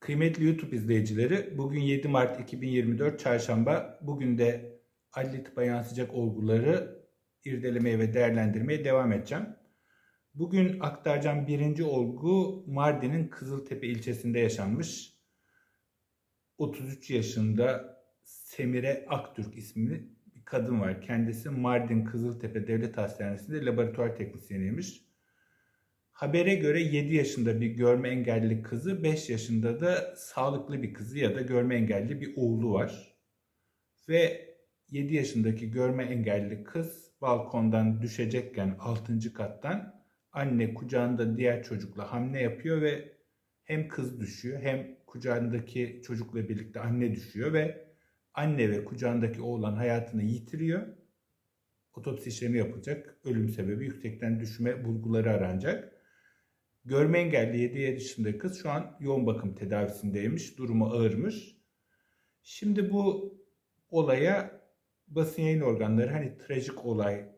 Kıymetli YouTube izleyicileri, bugün 7 Mart 2024 Çarşamba. Bugün de adli tıpa yansıyacak olguları irdelemeye ve değerlendirmeye devam edeceğim. Bugün aktaracağım birinci olgu Mardin'in Kızıltepe ilçesinde yaşanmış. 33 yaşında Semire Aktürk isimli bir kadın var. Kendisi Mardin Kızıltepe Devlet Hastanesi'nde laboratuvar teknisyeniymiş. Habere göre 7 yaşında bir görme engelli kızı, 5 yaşında da sağlıklı bir kızı ya da görme engelli bir oğlu var. Ve 7 yaşındaki görme engelli kız balkondan düşecekken 6. kattan anne kucağında diğer çocukla hamle yapıyor ve hem kız düşüyor hem kucağındaki çocukla birlikte anne düşüyor ve anne ve kucağındaki oğlan hayatını yitiriyor. Otopsi işlemi yapılacak. Ölüm sebebi yüksekten düşme bulguları aranacak. Görme engelli 7 yaşındaki kız şu an yoğun bakım tedavisindeymiş. Durumu ağırmış. Şimdi bu olaya basın yayın organları hani trajik olay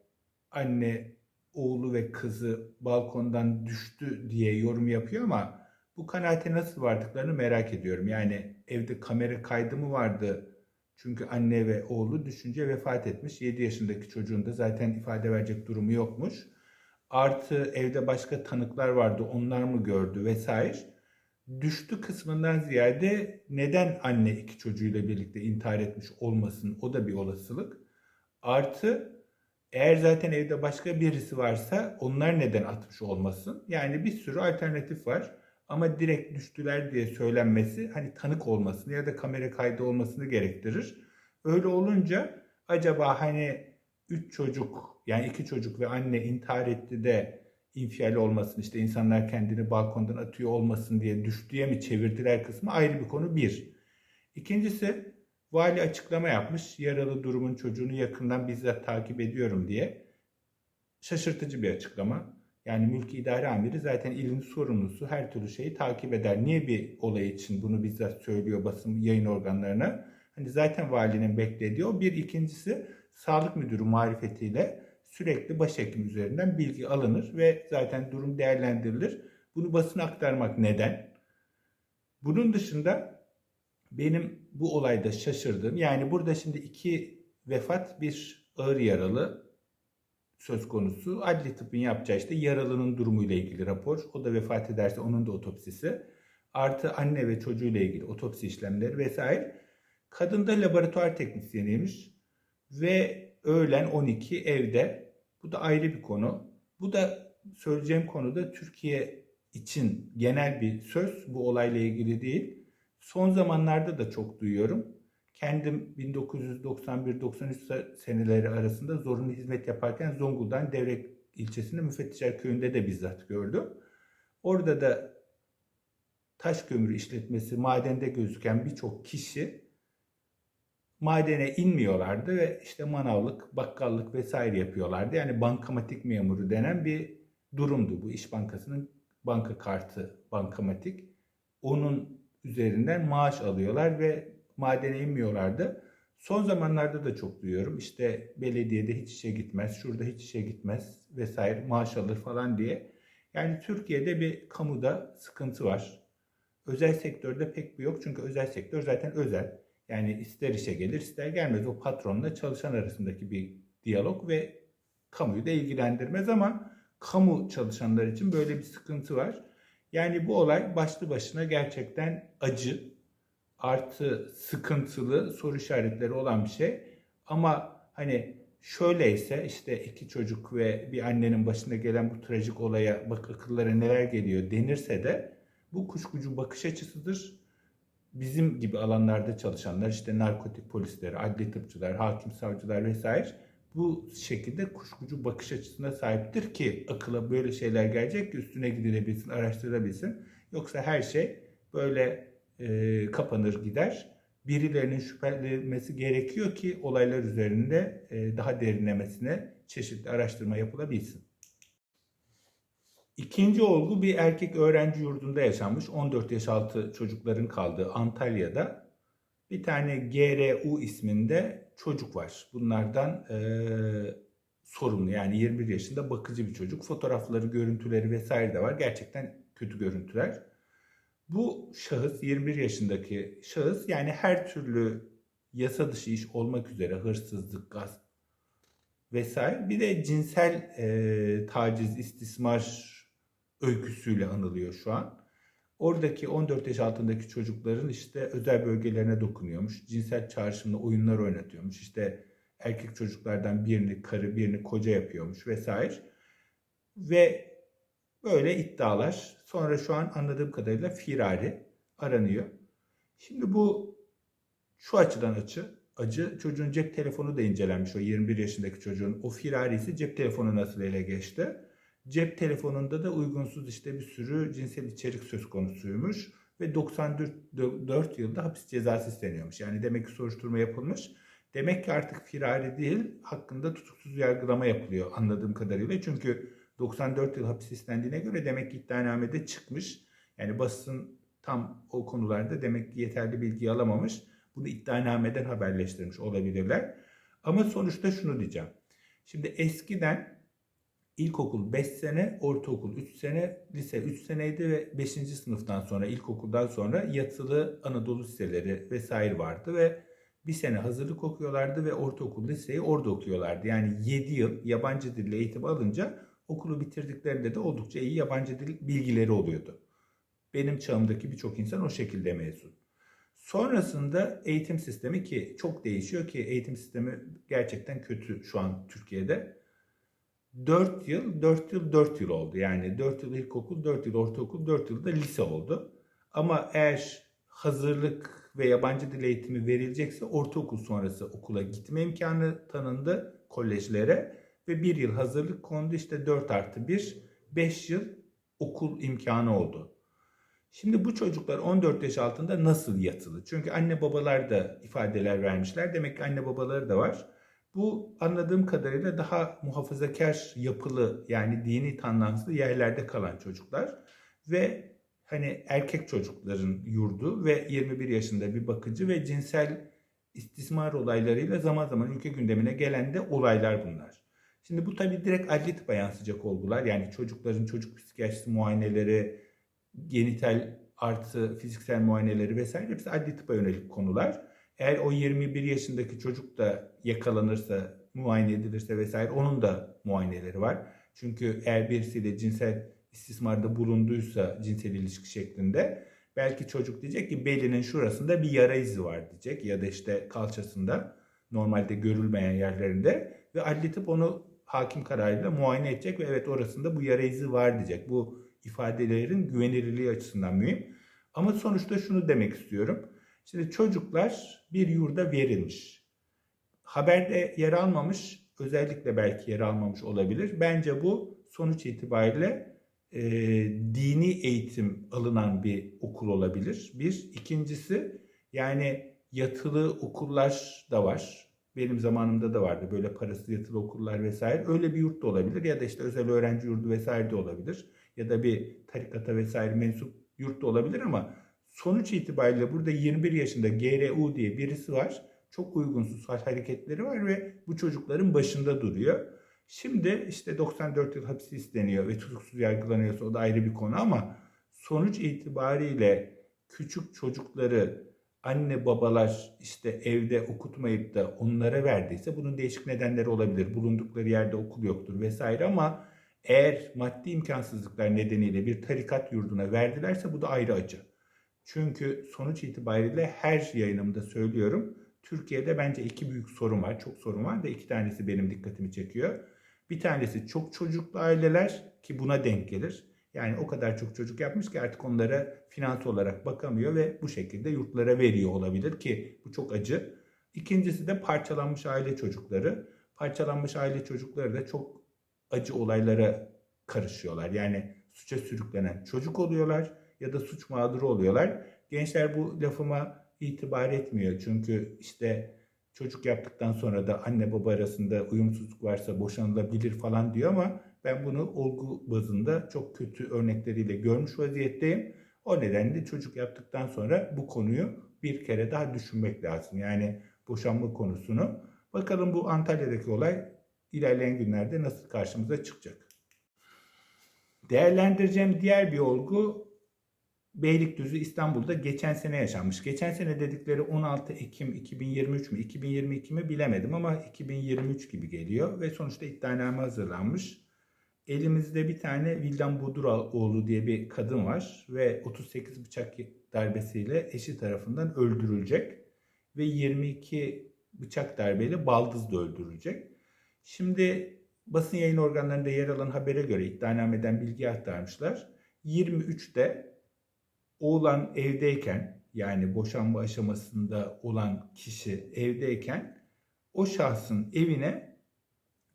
anne oğlu ve kızı balkondan düştü diye yorum yapıyor ama bu kanaate nasıl vardıklarını merak ediyorum. Yani evde kamera kaydı mı vardı? Çünkü anne ve oğlu düşünce vefat etmiş. 7 yaşındaki çocuğun da zaten ifade verecek durumu yokmuş. Artı evde başka tanıklar vardı onlar mı gördü vesaire. Düştü kısmından ziyade neden anne iki çocuğuyla birlikte intihar etmiş olmasın o da bir olasılık. Artı eğer zaten evde başka birisi varsa onlar neden atmış olmasın? Yani bir sürü alternatif var. Ama direkt düştüler diye söylenmesi hani tanık olmasını ya da kamera kaydı olmasını gerektirir. Öyle olunca acaba hani üç çocuk yani iki çocuk ve anne intihar etti de infial olmasın işte insanlar kendini balkondan atıyor olmasın diye düştüye mi çevirdiler kısmı ayrı bir konu bir. İkincisi vali açıklama yapmış yaralı durumun çocuğunu yakından bizzat takip ediyorum diye. Şaşırtıcı bir açıklama. Yani mülki idare amiri zaten ilin sorumlusu her türlü şeyi takip eder. Niye bir olay için bunu bizzat söylüyor basın yayın organlarına? Hani zaten valinin beklediği o. Bir ikincisi sağlık müdürü marifetiyle sürekli başhekim üzerinden bilgi alınır ve zaten durum değerlendirilir. Bunu basına aktarmak neden? Bunun dışında benim bu olayda şaşırdığım yani burada şimdi iki vefat bir ağır yaralı söz konusu. Adli tıbbın yapacağı işte yaralının durumuyla ilgili rapor. O da vefat ederse onun da otopsisi. Artı anne ve çocuğuyla ilgili otopsi işlemleri vesaire. Kadın da laboratuvar teknisyeniymiş. Ve öğlen 12 evde. Bu da ayrı bir konu. Bu da söyleyeceğim konu da Türkiye için genel bir söz. Bu olayla ilgili değil. Son zamanlarda da çok duyuyorum. Kendim 1991-93 seneleri arasında zorunlu hizmet yaparken Zonguldak'ın Devrek ilçesinde Müfettişler Köyü'nde de bizzat gördüm. Orada da taş kömürü işletmesi, madende gözüken birçok kişi madene inmiyorlardı ve işte manavlık, bakkallık vesaire yapıyorlardı. Yani bankamatik memuru denen bir durumdu bu. İş Bankası'nın banka kartı bankamatik. Onun üzerinden maaş alıyorlar ve madene inmiyorlardı. Son zamanlarda da çok duyuyorum. İşte belediyede hiç işe gitmez, şurada hiç işe gitmez vesaire maaş alır falan diye. Yani Türkiye'de bir kamuda sıkıntı var. Özel sektörde pek bir yok çünkü özel sektör zaten özel. Yani ister işe gelir ister gelmez. O patronla çalışan arasındaki bir diyalog ve kamuyu da ilgilendirmez ama kamu çalışanlar için böyle bir sıkıntı var. Yani bu olay başlı başına gerçekten acı, artı sıkıntılı soru işaretleri olan bir şey. Ama hani şöyleyse işte iki çocuk ve bir annenin başına gelen bu trajik olaya bak akıllara neler geliyor denirse de bu kuşkucu bakış açısıdır. Bizim gibi alanlarda çalışanlar işte narkotik polisleri, adli tıpçılar, hakim savcılar vesaire bu şekilde kuşkucu bakış açısına sahiptir ki akıla böyle şeyler gelecek ki üstüne gidilebilsin, araştırılabilsin. Yoksa her şey böyle e, kapanır gider. Birilerinin şüphelenmesi gerekiyor ki olaylar üzerinde e, daha derinlemesine çeşitli araştırma yapılabilsin. İkinci olgu bir erkek öğrenci yurdunda yaşanmış 14 yaş altı çocukların kaldığı Antalya'da bir tane GRU isminde çocuk var. Bunlardan e, sorumlu yani 21 yaşında bakıcı bir çocuk. Fotoğrafları, görüntüleri vesaire de var. Gerçekten kötü görüntüler. Bu şahıs 21 yaşındaki şahıs yani her türlü yasa dışı iş olmak üzere hırsızlık, gasp vesaire bir de cinsel e, taciz, istismar öyküsüyle anılıyor şu an. Oradaki 14 yaş altındaki çocukların işte özel bölgelerine dokunuyormuş. Cinsel çağrışımlı oyunlar oynatıyormuş. İşte erkek çocuklardan birini karı, birini koca yapıyormuş vesaire. Ve böyle iddialar. Sonra şu an anladığım kadarıyla firari aranıyor. Şimdi bu şu açıdan açı, acı çocuğun cep telefonu da incelenmiş o 21 yaşındaki çocuğun. O firarisi cep telefonu nasıl ele geçti? Cep telefonunda da uygunsuz işte bir sürü cinsel içerik söz konusuymuş ve 94 yılda hapis cezası isteniyormuş. Yani demek ki soruşturma yapılmış. Demek ki artık firari değil, hakkında tutuksuz yargılama yapılıyor anladığım kadarıyla. Çünkü 94 yıl hapis istendiğine göre demek ki iddianamede çıkmış. Yani basın tam o konularda demek ki yeterli bilgi alamamış. Bunu iddianameden haberleştirmiş olabilirler. Ama sonuçta şunu diyeceğim. Şimdi eskiden ilkokul 5 sene, ortaokul 3 sene, lise 3 seneydi ve 5. sınıftan sonra, ilkokuldan sonra yatılı Anadolu liseleri vesaire vardı ve bir sene hazırlık okuyorlardı ve ortaokul liseyi orada okuyorlardı. Yani 7 yıl yabancı dille eğitim alınca okulu bitirdiklerinde de oldukça iyi yabancı dil bilgileri oluyordu. Benim çağımdaki birçok insan o şekilde mezun. Sonrasında eğitim sistemi ki çok değişiyor ki eğitim sistemi gerçekten kötü şu an Türkiye'de. 4 yıl, 4 yıl, 4 yıl oldu. Yani 4 yıl ilkokul, 4 yıl ortaokul, 4 yıl da lise oldu. Ama eğer hazırlık ve yabancı dil eğitimi verilecekse ortaokul sonrası okula gitme imkanı tanındı kolejlere ve bir yıl hazırlık kondu işte 4 artı 1, 5 yıl okul imkanı oldu. Şimdi bu çocuklar 14 yaş altında nasıl yatılı? Çünkü anne babalar da ifadeler vermişler. Demek ki anne babaları da var. Bu anladığım kadarıyla daha muhafazakar yapılı yani dini tandanslı yerlerde kalan çocuklar ve hani erkek çocukların yurdu ve 21 yaşında bir bakıcı ve cinsel istismar olaylarıyla zaman zaman ülke gündemine gelen de olaylar bunlar. Şimdi bu tabi direkt adli tıpa yansıyacak olgular. Yani çocukların çocuk psikiyatrisi muayeneleri, genital artı fiziksel muayeneleri vesaire hepsi adli tıpa yönelik konular. Eğer o 21 yaşındaki çocuk da yakalanırsa, muayene edilirse vesaire onun da muayeneleri var. Çünkü eğer birisiyle cinsel istismarda bulunduysa cinsel ilişki şeklinde belki çocuk diyecek ki belinin şurasında bir yara izi var diyecek ya da işte kalçasında normalde görülmeyen yerlerinde ve adli tıp onu hakim kararıyla muayene edecek ve evet orasında bu yara izi var diyecek. Bu ifadelerin güvenilirliği açısından mühim. Ama sonuçta şunu demek istiyorum. Şimdi çocuklar bir yurda verilmiş. Haberde yer almamış, özellikle belki yer almamış olabilir. Bence bu sonuç itibariyle e, dini eğitim alınan bir okul olabilir. Bir. ikincisi yani yatılı okullar da var. Benim zamanımda da vardı böyle parasız yatılı okullar vesaire. Öyle bir yurt da olabilir ya da işte özel öğrenci yurdu vesaire de olabilir. Ya da bir tarikata vesaire mensup yurt da olabilir ama sonuç itibariyle burada 21 yaşında GRU diye birisi var. Çok uygunsuz hareketleri var ve bu çocukların başında duruyor. Şimdi işte 94 yıl hapis isteniyor ve tutuksuz yargılanıyorsa o da ayrı bir konu ama sonuç itibariyle küçük çocukları anne babalar işte evde okutmayıp da onlara verdiyse bunun değişik nedenleri olabilir. Bulundukları yerde okul yoktur vesaire ama eğer maddi imkansızlıklar nedeniyle bir tarikat yurduna verdilerse bu da ayrı acı. Çünkü sonuç itibariyle her yayınımda söylüyorum. Türkiye'de bence iki büyük sorun var. Çok sorun var da iki tanesi benim dikkatimi çekiyor. Bir tanesi çok çocuklu aileler ki buna denk gelir. Yani o kadar çok çocuk yapmış ki artık onlara finans olarak bakamıyor ve bu şekilde yurtlara veriyor olabilir ki bu çok acı. İkincisi de parçalanmış aile çocukları. Parçalanmış aile çocukları da çok acı olaylara karışıyorlar. Yani suça sürüklenen çocuk oluyorlar ya da suç mağduru oluyorlar. Gençler bu lafıma itibar etmiyor. Çünkü işte çocuk yaptıktan sonra da anne baba arasında uyumsuzluk varsa boşanılabilir falan diyor ama ben bunu olgu bazında çok kötü örnekleriyle görmüş vaziyetteyim. O nedenle çocuk yaptıktan sonra bu konuyu bir kere daha düşünmek lazım. Yani boşanma konusunu. Bakalım bu Antalya'daki olay ilerleyen günlerde nasıl karşımıza çıkacak. Değerlendireceğim diğer bir olgu Beylikdüzü İstanbul'da geçen sene yaşanmış. Geçen sene dedikleri 16 Ekim 2023 mü 2022 mi bilemedim ama 2023 gibi geliyor ve sonuçta iddianame hazırlanmış. Elimizde bir tane Vildan Buduraoğlu diye bir kadın var ve 38 bıçak darbesiyle eşi tarafından öldürülecek ve 22 bıçak darbeyle baldız da öldürülecek. Şimdi basın yayın organlarında yer alan habere göre iddianameden bilgi aktarmışlar. 23'te oğlan evdeyken yani boşanma aşamasında olan kişi evdeyken o şahsın evine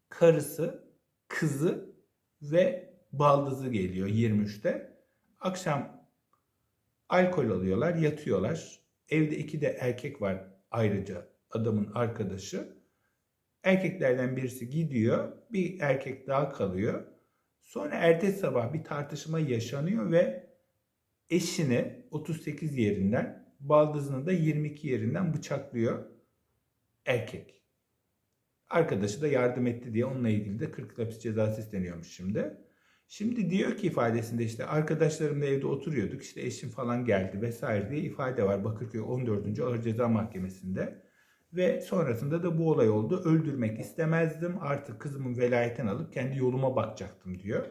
karısı, kızı ve baldızı geliyor 23'te. Akşam alkol alıyorlar, yatıyorlar. Evde iki de erkek var ayrıca adamın arkadaşı. Erkeklerden birisi gidiyor, bir erkek daha kalıyor. Sonra ertesi sabah bir tartışma yaşanıyor ve eşini 38 yerinden, baldızını da 22 yerinden bıçaklıyor erkek. Arkadaşı da yardım etti diye onunla ilgili de 40 yıl hapis cezası isteniyormuş şimdi. Şimdi diyor ki ifadesinde işte arkadaşlarımla evde oturuyorduk işte eşim falan geldi vesaire diye ifade var Bakırköy 14. Ağır Ceza Mahkemesi'nde. Ve sonrasında da bu olay oldu. Öldürmek istemezdim artık kızımın velayetini alıp kendi yoluma bakacaktım diyor.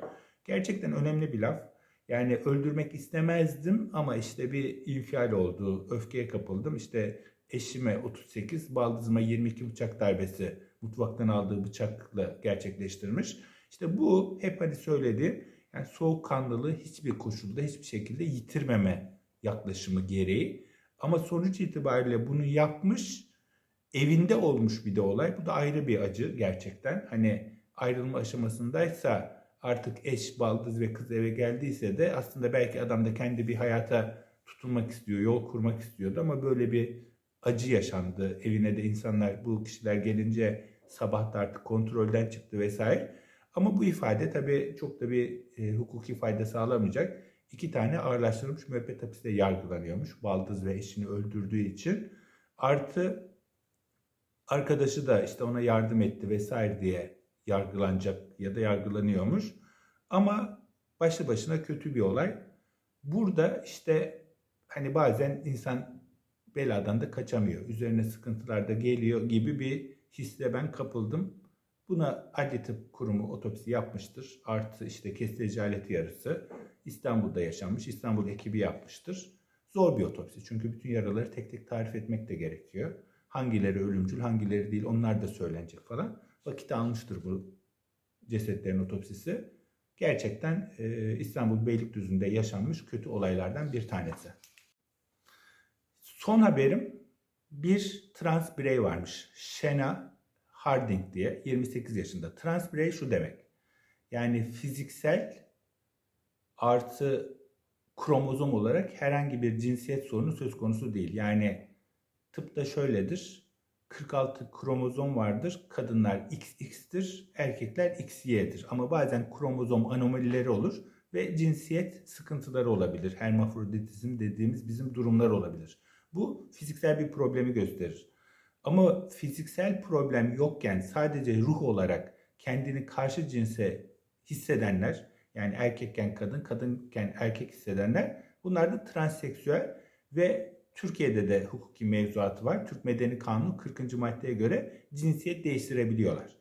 Gerçekten önemli bir laf. Yani öldürmek istemezdim ama işte bir infial oldu. Öfkeye kapıldım. İşte eşime 38, baldızıma 22 bıçak darbesi mutfaktan aldığı bıçakla gerçekleştirmiş. İşte bu hep hani söyledi. Yani soğukkanlılığı hiçbir koşulda hiçbir şekilde yitirmeme yaklaşımı gereği. Ama sonuç itibariyle bunu yapmış. Evinde olmuş bir de olay. Bu da ayrı bir acı gerçekten. Hani ayrılma aşamasındaysa artık eş, baldız ve kız eve geldiyse de aslında belki adam da kendi bir hayata tutunmak istiyor, yol kurmak istiyordu ama böyle bir acı yaşandı. Evine de insanlar bu kişiler gelince sabah da artık kontrolden çıktı vesaire. Ama bu ifade tabii çok da bir e, hukuki fayda sağlamayacak. İki tane ağırlaştırılmış müebbet hapiste yargılanıyormuş. Baldız ve eşini öldürdüğü için. Artı arkadaşı da işte ona yardım etti vesaire diye yargılanacak ya da yargılanıyormuş. Ama başlı başına kötü bir olay. Burada işte hani bazen insan beladan da kaçamıyor. Üzerine sıkıntılar da geliyor gibi bir hisle ben kapıldım. Buna Adli Tıp Kurumu otopsi yapmıştır. Artı işte kesici aleti yarısı. İstanbul'da yaşanmış. İstanbul ekibi yapmıştır. Zor bir otopsi. Çünkü bütün yaraları tek tek tarif etmek de gerekiyor. Hangileri ölümcül, hangileri değil onlar da söylenecek falan. Vakit almıştır bu cesetlerin otopsisi. Gerçekten e, İstanbul Beylikdüzü'nde yaşanmış kötü olaylardan bir tanesi. Son haberim bir trans birey varmış. Shena Harding diye 28 yaşında. Trans birey şu demek. Yani fiziksel artı kromozom olarak herhangi bir cinsiyet sorunu söz konusu değil. Yani tıpta şöyledir. 46 kromozom vardır. Kadınlar XX'tir, erkekler XY'dir. Ama bazen kromozom anomalileri olur ve cinsiyet sıkıntıları olabilir. Hermafroditizm dediğimiz bizim durumlar olabilir. Bu fiziksel bir problemi gösterir. Ama fiziksel problem yokken sadece ruh olarak kendini karşı cinse hissedenler, yani erkekken kadın, kadınken erkek hissedenler bunlar da transseksüel ve Türkiye'de de hukuki mevzuatı var. Türk Medeni Kanunu 40. maddeye göre cinsiyet değiştirebiliyorlar.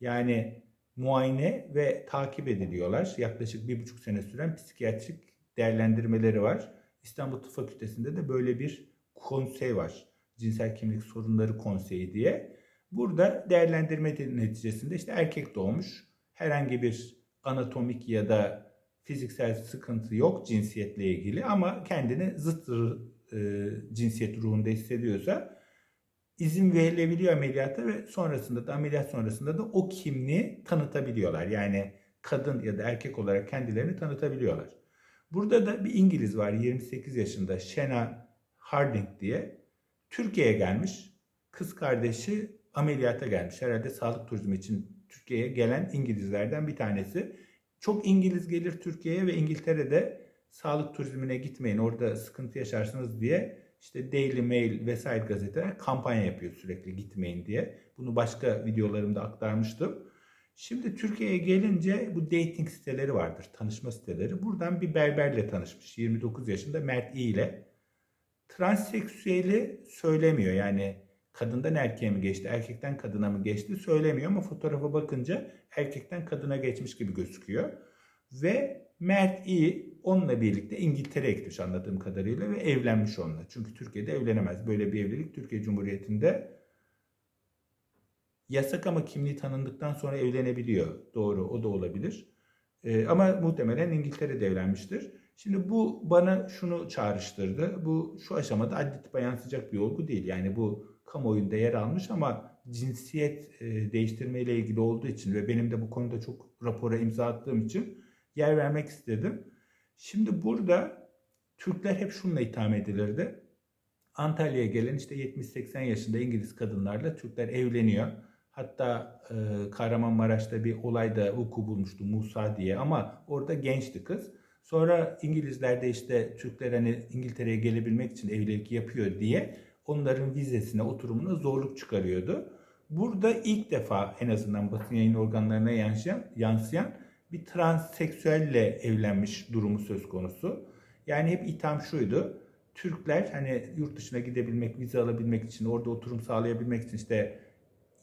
Yani muayene ve takip ediliyorlar. Yaklaşık bir buçuk sene süren psikiyatrik değerlendirmeleri var. İstanbul Tıp Fakültesi'nde de böyle bir konsey var. Cinsel kimlik sorunları konseyi diye. Burada değerlendirme neticesinde işte erkek doğmuş. Herhangi bir anatomik ya da fiziksel sıkıntı yok cinsiyetle ilgili ama kendini zıt e, cinsiyet ruhunda hissediyorsa izin verilebiliyor ameliyata ve sonrasında da ameliyat sonrasında da o kimliği tanıtabiliyorlar. Yani kadın ya da erkek olarak kendilerini tanıtabiliyorlar. Burada da bir İngiliz var 28 yaşında Shena Harding diye. Türkiye'ye gelmiş. Kız kardeşi ameliyata gelmiş. Herhalde sağlık turizmi için Türkiye'ye gelen İngilizlerden bir tanesi. Çok İngiliz gelir Türkiye'ye ve İngiltere'de sağlık turizmine gitmeyin orada sıkıntı yaşarsınız diye işte Daily Mail vesaire gazeteler kampanya yapıyor sürekli gitmeyin diye. Bunu başka videolarımda aktarmıştım. Şimdi Türkiye'ye gelince bu dating siteleri vardır, tanışma siteleri. Buradan bir berberle tanışmış. 29 yaşında Mert İ ile. Transseksüeli söylemiyor. Yani kadından erkeğe mi geçti, erkekten kadına mı geçti söylemiyor ama fotoğrafa bakınca erkekten kadına geçmiş gibi gözüküyor. Ve Mert İ onunla birlikte İngiltere'ye gitmiş anladığım kadarıyla ve evlenmiş onunla. Çünkü Türkiye'de evlenemez. Böyle bir evlilik Türkiye Cumhuriyeti'nde yasak ama kimliği tanındıktan sonra evlenebiliyor. Doğru o da olabilir. Ee, ama muhtemelen İngiltere'de evlenmiştir. Şimdi bu bana şunu çağrıştırdı. Bu şu aşamada adli tıpa yansıyacak bir olgu değil. Yani bu kamuoyunda yer almış ama cinsiyet e, değiştirme ile ilgili olduğu için ve benim de bu konuda çok rapora imza attığım için yer vermek istedim. Şimdi burada Türkler hep şununla itham edilirdi. Antalya'ya gelen işte 70-80 yaşında İngiliz kadınlarla Türkler evleniyor. Hatta e, Kahramanmaraş'ta bir olayda vuku bulmuştu Musa diye ama orada gençti kız. Sonra İngilizler de işte Türkler hani İngiltere'ye gelebilmek için evlilik yapıyor diye onların vizesine, oturumuna zorluk çıkarıyordu. Burada ilk defa en azından basın yayın organlarına yansıyan, yansıyan bir transseksüelle evlenmiş durumu söz konusu. Yani hep itham şuydu. Türkler hani yurt dışına gidebilmek, vize alabilmek için, orada oturum sağlayabilmek için işte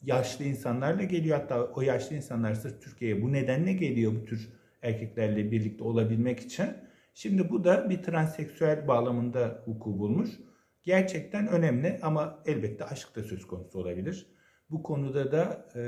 yaşlı insanlarla geliyor. Hatta o yaşlı insanlar sırf Türkiye'ye bu nedenle geliyor bu tür erkeklerle birlikte olabilmek için. Şimdi bu da bir transseksüel bağlamında vuku bulmuş. Gerçekten önemli ama elbette aşk da söz konusu olabilir. Bu konuda da e,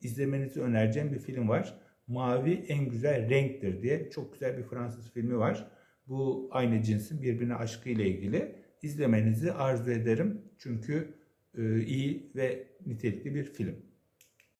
izlemenizi önereceğim bir film var. Mavi en güzel renktir diye çok güzel bir Fransız filmi var. Bu aynı cinsin birbirine aşkı ile ilgili. İzlemenizi arzu ederim. Çünkü e, iyi ve nitelikli bir film.